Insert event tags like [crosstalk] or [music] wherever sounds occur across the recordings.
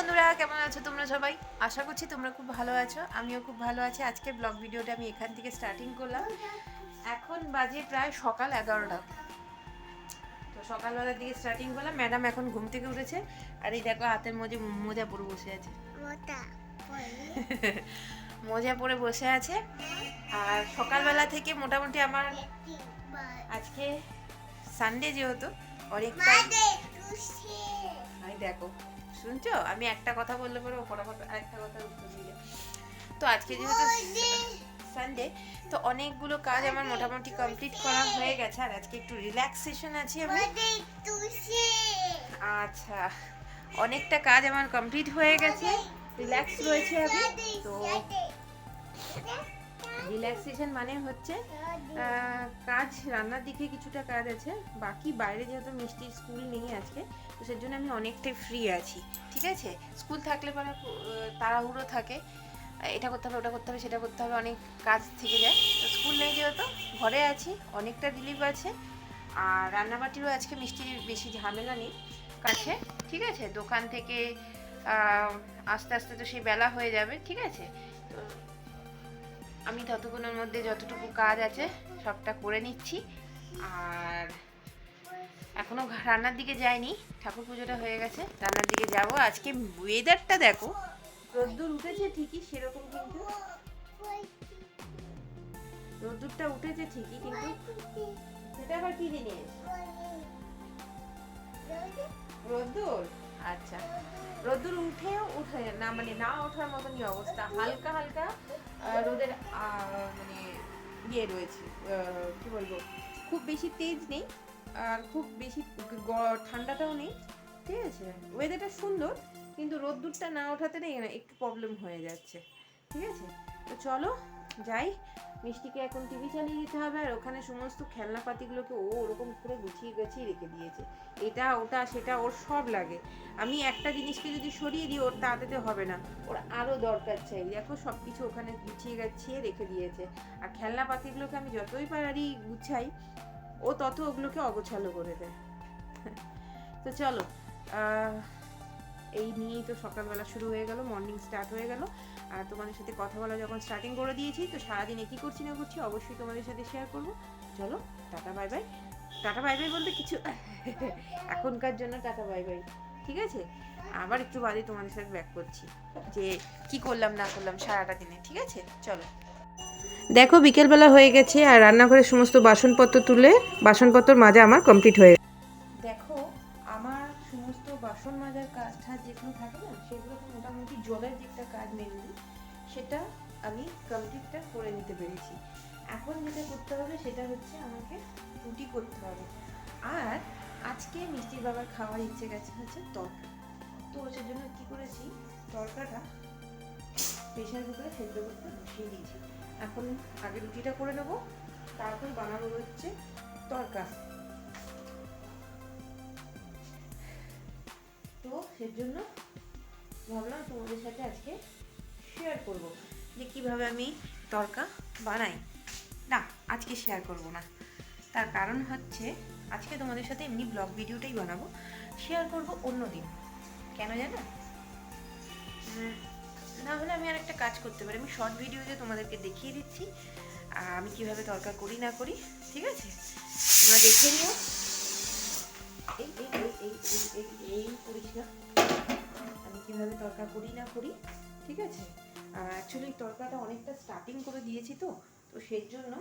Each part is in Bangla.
বন্ধুরা কেমন আছো তোমরা সবাই? আশা করছি তোমরা খুব ভালো আছো আমিও খুব ভালো আছি। আজকে ব্লগ ভিডিওটা আমি এখান থেকে স্টার্টিং করলাম। এখন বাজে প্রায় সকাল এগারোটা। তো সকালবেলার দিকে স্টার্টিং করলাম। ম্যাডাম এখন ঘুম থেকে উঠেছে। আর এই দেখো হাতের মধ্যে মোজা পরে বসে আছে। মোজা পরে? [laughs] বসে আছে। আর সকালবেলা থেকে মোটামুটি আমার আজকে সানডে যেহেতু অনেকটা দেখো। শুনছো? আমি একটা কথা বললে পরে ও ফটাফট আরেকটা কথা উত্তর দিয়ে তো আজকে যেহেতু সানডে তো অনেকগুলো কাজ আমার মোটামুটি কমপ্লিট করা হয়ে গেছে আর আজকে একটু রিল্যাক্সেশন আছি আমি। আচ্ছা অনেকটা কাজ আমার কমপ্লিট হয়ে গেছে রিল্যাক্স রয়েছে আমি তো রিল্যাক্সেশন মানে হচ্ছে কাজ রান্নার দিকে কিছুটা কাজ আছে। বাকি বাইরে যেহেতু মিষ্টি স্কুল নেই আজকে, তো সেই জন্য আমি অনেকটাই ফ্রি আছি। ঠিক আছে? স্কুল থাকলে পরে তাড়াহুড়ো থাকে। এটা করতে হবে, ওটা করতে হবে, সেটা করতে হবে, অনেক কাজ থেকে যায়। তো স্কুল নেই যেহেতু, ঘরে আছি, অনেকটা রিলিফ আছে। আর রান্নাবাটিরও আজকে মিষ্টির বেশি ঝামেলা নেই কাছে। ঠিক আছে? দোকান থেকে আস্তে আস্তে তো সেই বেলা হয়ে যাবে। ঠিক আছে? তো আমি ততক্ষণের মধ্যে যতটুকু কাজ আছে সবটা করে নিচ্ছি। আর এখনও ঘা- রান্নার দিকে যাইনি, ঠাকুর পুজোটা হয়ে গেছে, রান্নার দিকে যাব। আজকে ওয়েদারটা দেখো, রোদ্দুর উঠেছে ঠিকই, সেরকম কিন্তু। রোদ্দুরটা উঠেছে ঠিকই, কিন্তু সেটা আবার কি জিনিস রোদ্দুর? আচ্ছা রোদ্দুর উঠেও উঠে না মানে না ওঠার মতনই অবস্থা। হালকা হালকা রোদের মানে ইয়ে রয়েছে কী বলব, খুব বেশি তেজ নেই আর খুব বেশি ঠান্ডাটাও নেই, ঠিক আছে? ওয়েদারটা সুন্দর, কিন্তু রোদ্দুরটা না ওঠাতে না একটু প্রবলেম হয়ে যাচ্ছে, ঠিক আছে? তো চলো যাই, মিষ্টিকে এখন টিভি চালিয়ে দিতে হবে আর ওখানে সমস্ত খেলনাপাতিগুলোকে ও ওরকম করে গুছিয়ে গুছিয়ে রেখে দিয়েছে। এটা, ওটা, সেটা ওর সব লাগে। আমি একটা জিনিসকে যদি সরিয়ে দিই, ওর তাড়াতাড়ি হবে না। ওর আরও দরকার চাই। দেখো সব কিছু ওখানে গুছিয়ে গাছিয়ে রেখে দিয়েছে। আর খেলনাপাতিগুলোকে আমি যতই পারি গুছাই, ও তত ওগুলোকে অগোছালো করে দেয়। তো চলো এই নিয়েই তো সকালবেলা শুরু হয়ে গেল মর্নিং স্টার্ট হয়ে গেল। আর তোমাদের সাথে কথা বলা যখন স্টার্টিং করে দিয়েছি, তো সারাদিনে কী করছি না করছি, অবশ্যই তোমাদের সাথে শেয়ার করব। চলো, tata bye bye tata bye bye বলতে কিছু [laughs] এখনকার জন্য টাটা বাই বাই ঠিক আছে? আবার একটু বাদে তোমাদের সাথে ব্যাক করছি, যে কি করলাম, না করলাম সারাটা দিনে, ঠিক আছে? চলো। দেখো, বিকেলবেলা হয়ে গেছে, আর রান্নাঘরের সমস্ত বাসনপত্র তুলে, বাসনপত্র মাজা আমার কমপ্লিট হয়ে বাসন মাজার কাজ টাজ যেগুলো থাকে না, সেগুলো তো মোটামুটি জলের যে একটা কাজ মেনলি সেটা আমি কমপ্লিটটা করে নিতে পেরেছি। এখন যেটা করতে হবে, সেটা হচ্ছে আমাকে রুটি করতে হবে। আর আজকে মিষ্টির বাবার খাওয়ার ইচ্ছে গেছে হচ্ছে তরকা। তো সেজন্য কি করেছি, তরকাটা প্রেশার কুকারে সেদ্ধ করতে বসিয়ে দিয়েছি। এখন আগে রুটিটা করে নেব, তারপর বানাবো হচ্ছে তরকা। তো সেজন্য ভাবলাম তোমাদের সাথে আজকে শেয়ার করব যে কীভাবে আমি তরকা বানাই না আজকে শেয়ার করব না তার কারণ হচ্ছে আজকে তোমাদের সাথে এমনি ব্লগ ভিডিওটাই বানাবো শেয়ার করব অন্য দিন কেন জানো না হলে আমি আর একটা কাজ করতে পারি আমি শর্ট ভিডিওতে তোমাদেরকে দেখিয়ে দিচ্ছি আমি কীভাবে তরকা করি না করি ঠিক আছে তোমরা দেখে নিও এই এই এই এই এই এই করিস না কীভাবে তরকা করি না করি, ঠিক আছে? অ্যাকচুয়ালি তরকাটা অনেকটা স্টার্টিং করে দিয়েছি তো তো সেই জন্য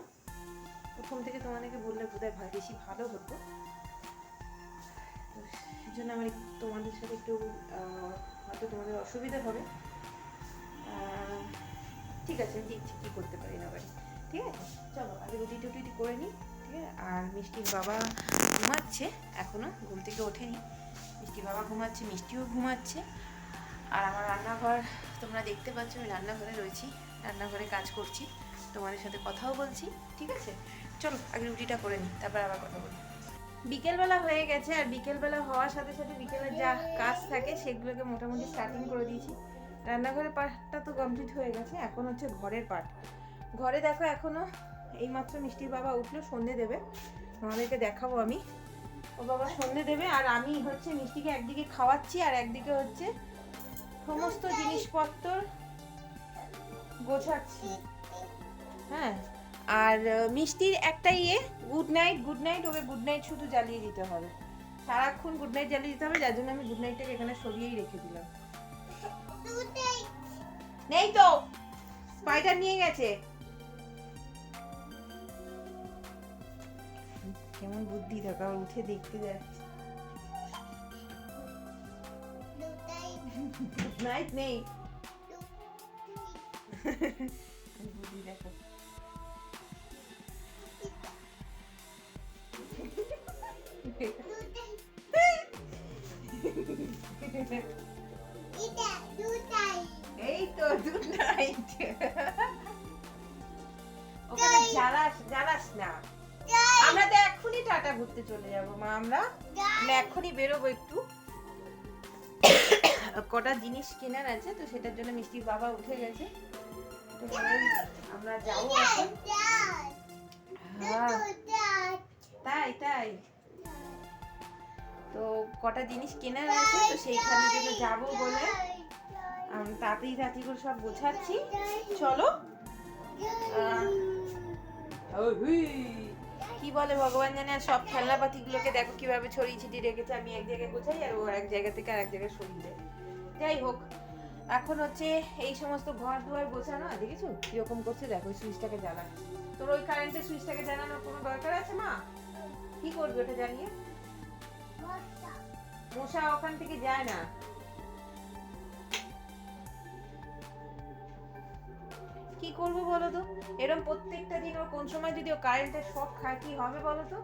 প্রথম থেকে তোমাদেরকে বললে বোধহয় ভা- বেশি ভালো হতো। তো সেই জন্য আমার তোমাদের সাথে একটু হয়তো তোমাদের অসুবিধা হবে। ঠিক আছে দেখছি কী করতে পারি না পারি। ঠিক আছে? চলো, আগে রুটি টুটি করে নিই, ঠিক আছে? আর মিষ্টির বাবা ঘুমাচ্ছে, এখনও, ঘুম থেকে ওঠেনি। মিষ্টির বাবা ঘুমাচ্ছে, মিষ্টিও ঘুমাচ্ছে। আর আমার রান্নাঘর, তোমরা দেখতে পাচ্ছ, আমি রান্নাঘরে রয়েছি, রান্নাঘরে কাজ করছি, তোমাদের সাথে কথাও বলছি, ঠিক আছে? চলো, আগে রুটিটা করে নিই, তারপর আবার কথা বলি। বিকেলবেলা হয়ে গেছে, আর বিকেলবেলা হওয়ার সাথে সাথে বিকেলের যা কাজ থাকে, সেগুলোকে মোটামুটি স্টার্টিং করে দিয়েছি। রান্নাঘরের পার্টটা তো কমপ্লিট হয়ে গেছে, এখন হচ্ছে ঘরের পার্ট ঘরে দেখো এখনও এইমাত্র মিষ্টির বাবা উঠল, সন্ধে দেবে, তোমাদেরকে দেখাবো আমি। ও বাবা সন্ধে দেবে, আর আমি হচ্ছে মিষ্টিকে একদিকে খাওয়াচ্ছি, আর একদিকে হচ্ছে সমস্ত জিনিসপত্র গোছাচ্ছি। হ্যাঁ আর মিষ্টির একটা ইয়ে good night good night okay good night শুধু জ্বালিয়ে দিতে হবে। সারাক্ষণ গুড নাইট জ্বালিয়ে দিতে হবে যার জন্য আমি গুড নাইটটাকে এখানে সরিয়েই রেখে দিলাম। নেই তো স্পাইডার নিয়ে গেছে। কেমন বুদ্ধি থাকা উঠে দেখতে যাচ্ছে। নাইট নেই বুদ্ধি দেখো এই তো গুড নাইট ওখানে জ্বালাস জ্বালাস না। আমরা তো এক্ষুনি টাটা ঘুরতে চলে যাব মা আমরা। এক্ষুনি বেরোবো একটু। কটা জিনিস কেনার আছে তো সেটার জন্য মিষ্টির বাবা উঠে গেছে। তো আমরা যাব এখন। হ্যাঁ। তাই তাই। তো কটা জিনিস কেনার আছে তো সেইখানে জন্য যাব বলে। আমি তাড়াতাড়ি তাড়াতাড়ি করে সব গোছাচ্ছি। চলো। কি বলে ভগবান জানে আর সব খেলনাপাতিগুলোকে দেখো কীভাবে ছড়িয়ে ছিটিয়ে রেখেছে। আমি এক জায়গায় গোছাই আর ও এক জায়গা থেকে আর এক জায়গায় সরিয়ে দেয়। যাই হোক, এখন হচ্ছে এই সমস্ত ঘর দুয়ার গোছানো দেখেছ? কীরকম করছে? দেখো সুইচটাকে জ্বালাচ্ছে তোর ওই কারেন্টের সুইচটাকে জ্বালানোর কোনো দরকার আছে, মা? কি করবে ওটা জানিয়ে মশা ওখান থেকে যায় না। কি করব বলো তো? প্রত্যেকটা দিন ওর কোন সময় যদি ও কারেন্টের খায় কি হবে বলো তো?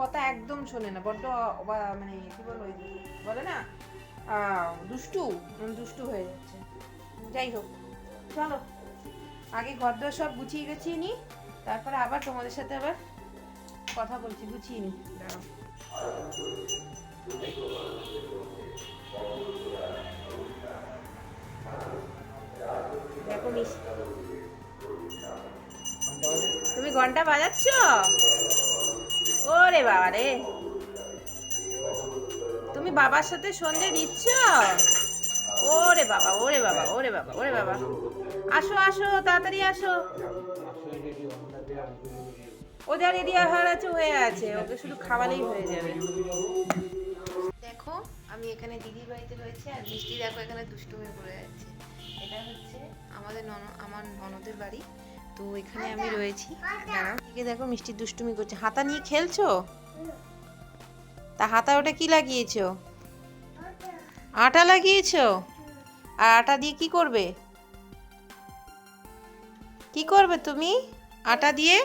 কথা একদম শোনে না, বড্ড মানে কি বলো ওই বলে না? দুষ্টু দুষ্টু হয়ে যাচ্ছে। যাই হোক, চলো। আগে ঘর দর সব গুছিয়ে গেছিয়ে নি, তারপরে আবার তোমাদের সাথে আবার কথা বলছি, গুছিয়ে নি। দাঁড়াও। দেখো তুমি ঘণ্টা বাজাচ্ছ? ওরে বাবা রে তুমি বাবার সাথে সন্ধে দিচ্ছ ওরে বাবা ওরে বাবা ওরে বাবা ওরে বাবা। আসো আসো, তাড়াতাড়ি আসো। ও যা রেডি হওয়ার আছে, হয়ে আছে। ওকে শুধু খাওয়ালেই হয়ে যাবে। দেখো, আমি এখানে দিদির বাড়িতে রয়েছে, আর মিষ্টি দেখো, এখানে দুষ্টুমি পড়ে যাচ্ছে। এটা হচ্ছে আমাদের নন, আমার ননদের বাড়ি। তো এখানে আমি রয়েছি। দেখো, মিষ্টি দুষ্টুমি করছে। হাতা নিয়ে খেলছো? তা হাতা ওটা কি লাগিয়েছো? আটা লাগিয়েছো? আর আটা দিয়ে কি করবে? কি করবে তুমি? আটা দিয়ে?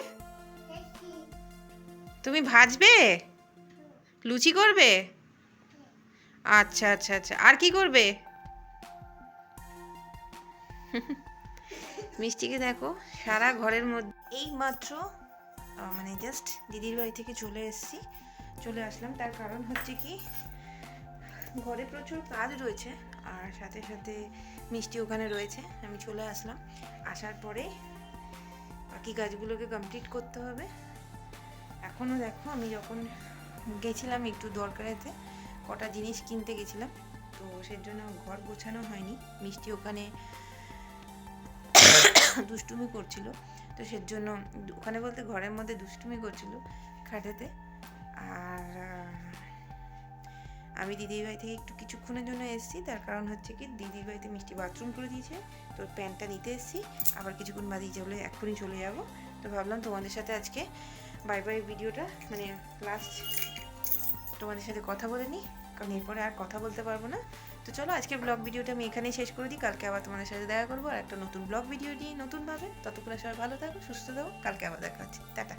তুমি ভাজবে? লুচি করবে? আচ্ছা আচ্ছা আচ্ছা। আর কি করবে? মিষ্টিকে দেখো, সারা ঘরের মধ্যে এই মাত্র মানে জাস্ট দিদির বাড়ি থেকে চলে এসেছি। চলে আসলাম। তার কারণ হচ্ছে কি, ঘরে প্রচুর কাজ রয়েছে আর সাথে সাথে মিষ্টি ওখানে রয়েছে। আমি চলে আসলাম। আসার পরে বাকি কাজগুলোকে কমপ্লিট করতে হবে। এখনও দেখো, আমি যখন গেছিলাম একটু দরকারেতে, কটা জিনিস কিনতে গেছিলাম। তো সেই জন্য ঘর গোছানো হয়নি। মিষ্টি ওখানে দুষ্টুমি করছিল। তো সের জন্য ওখানে বলতে ঘরের মধ্যে দুষ্টুমি করছিল খাটেতে। আমি দিদির বাড়ি থেকে একটু কিছুক্ষণের জন্য এসেছি, তার কারণ হচ্ছে কি দিদির বাড়িতে মিষ্টি বাথরুম করে দিয়েছে, তো প্যান্টটা নিতে এসেছি, আবার কিছুক্ষণ বাদেই চলে, এক্ষুনি চলে যাব। তো ভাবলাম তোমাদের সাথে আজকে বাই বাই ভিডিওটা মানে লাস্ট তোমাদের সাথে কথা বলে নিই, কারণ এরপরে আর কথা বলতে পারব না। তো চলো আজকের ব্লগ ভিডিওটা আমি এখানেই শেষ করে দিই, কালকে আবার তোমাদের সাথে দেখা করব, আর একটা নতুন ব্লগ ভিডিও নিয়ে নতুনভাবে। ততক্ষণে সবাই ভালো থাকো, সুস্থ থাকো, কালকে আবার দেখা হচ্ছে। টাটা।